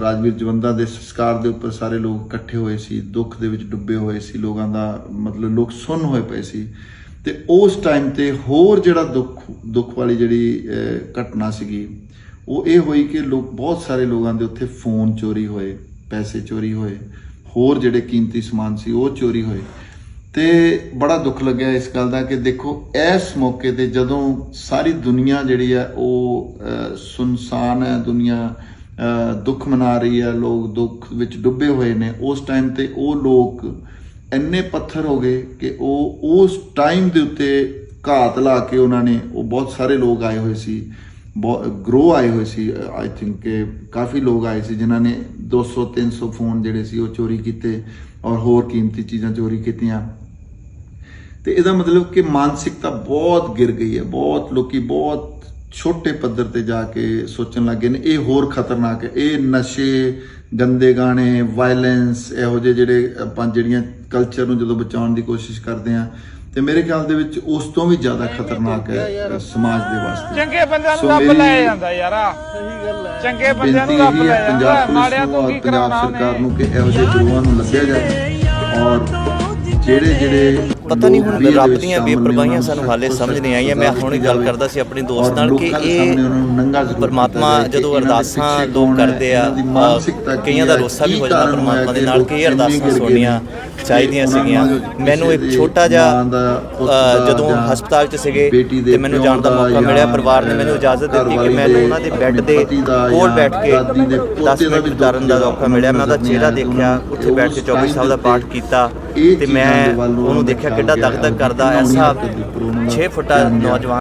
ਰਾਜਵੀਰ ਜਵੰਦਾ ਦੇ ਸੰਸਕਾਰ ਦੇ ਉੱਪਰ ਸਾਰੇ ਲੋਕ ਇਕੱਠੇ ਹੋਏ ਸੀ, ਦੁੱਖ ਦੇ ਵਿੱਚ ਡੁੱਬੇ ਹੋਏ ਸੀ, ਲੋਕਾਂ ਦਾ ਮਤਲਬ ਲੋਕ ਸੁੰਨ ਹੋਏ ਪਏ ਸੀ। ਤੇ ਉਸ ਟਾਈਮ ਤੇ ਹੋਰ ਜਿਹੜਾ ਦੁੱਖ ਦੁੱਖ ਵਾਲੀ ਜਿਹੜੀ ਘਟਨਾ ਸੀਗੀ, ਉਹ ਇਹ ਹੋਈ ਕਿ ਲੋਕ ਬਹੁਤ ਸਾਰੇ ਲੋਕਾਂ ਦੇ ਉੱਥੇ ਫੋਨ ਚੋਰੀ ਹੋਏ, ਪੈਸੇ ਚੋਰੀ ਹੋਏ, ਹੋਰ ਜਿਹੜੇ ਕੀਮਤੀ ਸਮਾਨ ਸੀ ਉਹ ਚੋਰੀ ਹੋਏ। ਤੇ ਬੜਾ ਦੁੱਖ ਲੱਗਿਆ ਇਸ ਗੱਲ ਦਾ ਕਿ ਦੇਖੋ, ਇਸ ਮੌਕੇ ਤੇ ਜਦੋਂ ਸਾਰੀ ਦੁਨੀਆ ਜਿਹੜੀ ਹੈ ਉਹ ਸੁਨਸਾਨ ਹੈ, ਦੁਨੀਆ ਦੁੱਖ ਮਨਾ ਰਹੀ ਹੈ, ਲੋਕ ਦੁੱਖ ਵਿੱਚ ਡੁੱਬੇ ਹੋਏ ਨੇ। ਉਸ ਟਾਈਮ ਤੇ ਉਹ ਲੋਕ ਇੰਨੇ ਪੱਥਰ ਹੋ ਗਏ ਕਿ ਉਹ ਉਸ ਟਾਈਮ ਦੇ ਉੱਤੇ ਘਾਤ ਲਾ ਕੇ ਉਹਨਾਂ ਨੇ, ਉਹ ਬਹੁਤ ਸਾਰੇ ਲੋਕ ਆਏ ਹੋਏ ਸੀ। ਗਰੋ ਆਏ ਹੋਏ ਸੀ। ਆਈ ਥਿੰਕ ਕਿ ਕਾਫੀ ਲੋਕ ਆਏ ਸੀ ਜਿਨ੍ਹਾਂ ਨੇ 200 300 ਫੋਨ ਜਿਹੜੇ ਸੀ ਉਹ ਚੋਰੀ ਕੀਤੇ ਔਰ ਹੋਰ ਕੀਮਤੀ ਚੀਜ਼ਾਂ ਚੋਰੀ ਕੀਤੀਆਂ। ਤੇ ਇਹਦਾ ਮਤਲਬ ਕਿ ਮਾਨਸਿਕਤਾ ਬਹੁਤ ਗਿਰ ਗਈ ਹੈ। ਬਹੁਤ ਲੋਕੀ ਬਹੁਤ ਛੋਟੇ ਪੱਧਰ ਤੇ ਜਾ ਕੇ ਸੋਚਣ ਲੱਗੇ ਨੇ ਇਹ ਹੋਰ ਖਤਰਨਾਕ ਹੈ। ਇਹ ਨਸ਼ੇ ਗੰਦੇ ਗਾਣੇ ਵਾਇਲੈਂਸ ਇਹੋ ਜਿਹੇ ਜਿਹੜੇ ਆਪਾਂ ਜਿਹੜੀਆਂ ਕਲਚਰ ਨੂੰ ਜਦੋਂ ਬਚਾਉਣ ਦੀ ਕੋਸ਼ਿਸ਼ ਕਰਦੇ ਆ ਤੇ ਮੇਰੇ ਖਿਆਲ ਦੇ ਵਿੱਚ ਉਸ ਤੋਂ ਵੀ ਜ਼ਿਆਦਾ ਖਤਰਨਾਕ ਹੈ ਸਮਾਜ ਦੇ ਵਾਸਤੇ। ਚੰਗੇ ਬੰਦਿਆਂ ਨੂੰ ਰੱਬ ਲੈ ਜਾਂਦਾ ਯਾਰਾ। ਚੰਗੇ ਬੰਦਿਆਂ ਨੂੰ ਰੱਬ ਲੈ ਜਾਂਦਾ। ਮਾੜਿਆਂ ਤੋਂ ਕੀ ਕਰਾਉਣਾ ਸਰਕਾਰ ਨੂੰ ਕਿ ਇਹੋ ਜਿਹੇ ਗੁਰੂਆਂ ਨੂੰ ਲੱਭਿਆ ਜਾਏ ਔਰ ਜਿਹੜੇ ਜਿਹੜੇ ਪਤਾ ਨਹੀਂ ਹੁਣ ਰੱਬ ਦੀਆਂ ਬੇਪਰਵਾਹੀਆਂ ਸਾਨੂੰ ਹਾਲੇ ਸਮਝ ਨਹੀਂ ਆਈਆਂ ਮੈਂ ਹੁਣੇ ਗੱਲ। ਕਰਦਾ ਸੀ ਆਪਣੇ ਦੋਸਤ ਨਾਲ ਕਿ ਇਹ ਪਰਮਾਤਮਾ ਜਦੋਂ ਅਰਦਾਸਾਂ ਲੋਕ ਕਰਦੇ ਆ ਕਈਆਂ ਦਾ ਰੋਸਾ ਵੀ ਹੋ ਜਾਂਦਾ ਪਰਮਾਤਮਾ ਦੇ ਨਾਲ ਕਿ ਇਹ ਅਰਦਾਸਾਂ ਸੁਣਨੀਆਂ। ਚਾਹੀਦੀਆਂ ਸੀਗੀਆਂ ਮੈਨੂੰ ਇੱਕ ਛੋਟਾ ਜਿਹਾ ਮਾਂ ਜਦੋਂ ਹਸਪਤਾਲ 'ਚ ਸੀਗੇ ਤੇ ਮੈਨੂੰ ਜਾਣ ਦਾ ਮੌਕਾ ਮਿਲਿਆ ਪਰਿਵਾਰ ਨੇ ਮੈਨੂੰ ਇਜਾਜ਼ਤ ਦਿੱਤੀ ਕਿ ਦੇ, ਉਹਨਾਂ ਦੇ ਬੈੱਡ ਦੇ ਕੋਲ ਬੈਠ ਕੇ ਦਾਦੀ ਦੇ 10 ਪੋਤੇ ਦਾ ਵੀ ਮਿੰਟ ਕਰਨ ਦਾ ਮੌਕਾ ਮਿਲਿਆ ਮੈਂ ਉਹਦਾ ਚਿਹਰਾ ਦੇਖਿਆ ਉੱਥੇ ਬੈਠ ਕੇ ਚੌਕੀ ਸਾਹਿਬ ਦਾ ਪਾਠ ਕੀਤਾ ਤੇ ਮੈਂ ਉਹਨੂੰ ਦੇਖਿਆ ਕਿੱਡਾ ਦਗ ਦਗ ਕਰਦਾ ਐਸਾ 6 ਫੁੱਟਾ ਨੌਜਵਾਨ